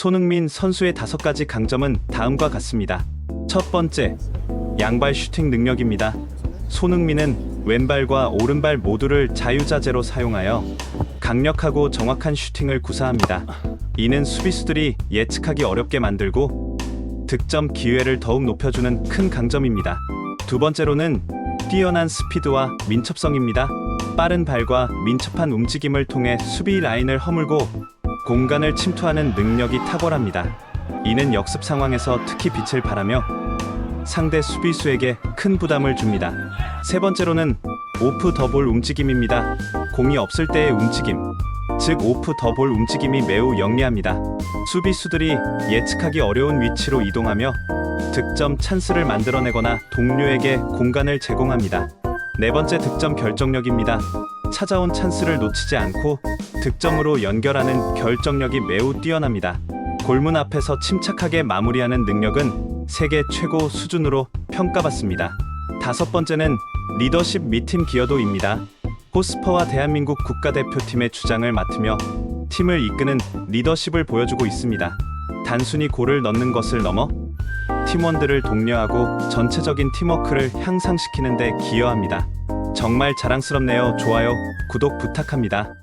손흥민 선수의 다섯 가지 강점은 다음과 같습니다. 첫 번째, 양발 슈팅 능력입니다. 손흥민은 왼발과 오른발 모두를 자유자재로 사용하여 강력하고 정확한 슈팅을 구사합니다. 이는 수비수들이 예측하기 어렵게 만들고 득점 기회를 더욱 높여주는 큰 강점입니다. 두 번째로는 뛰어난 스피드와 민첩성입니다. 빠른 발과 민첩한 움직임을 통해 수비 라인을 허물고 공간을 침투하는 능력이 탁월합니다. 이는 역습 상황에서 특히 빛을 발하며 상대 수비수에게 큰 부담을 줍니다. 세 번째로는 오프 더 볼 움직임입니다. 공이 없을 때의 움직임, 즉 오프 더 볼 움직임이 매우 영리합니다. 수비수들이 예측하기 어려운 위치로 이동하며 득점 찬스를 만들어내거나 동료에게 공간을 제공합니다. 네 번째 득점 결정력입니다. 찾아온 찬스를 놓치지 않고 득점으로 연결하는 결정력이 매우 뛰어납니다. 골문 앞에서 침착하게 마무리하는 능력은 세계 최고 수준으로 평가받습니다. 다섯 번째는 리더십 및 팀 기여도입니다. 호스퍼와 대한민국 국가대표팀의 주장을 맡으며 팀을 이끄는 리더십을 보여주고 있습니다. 단순히 골을 넣는 것을 넘어 팀원들을 독려하고 전체적인 팀워크를 향상시키는 데 기여합니다. 정말 자랑스럽네요. 좋아요, 구독 부탁합니다.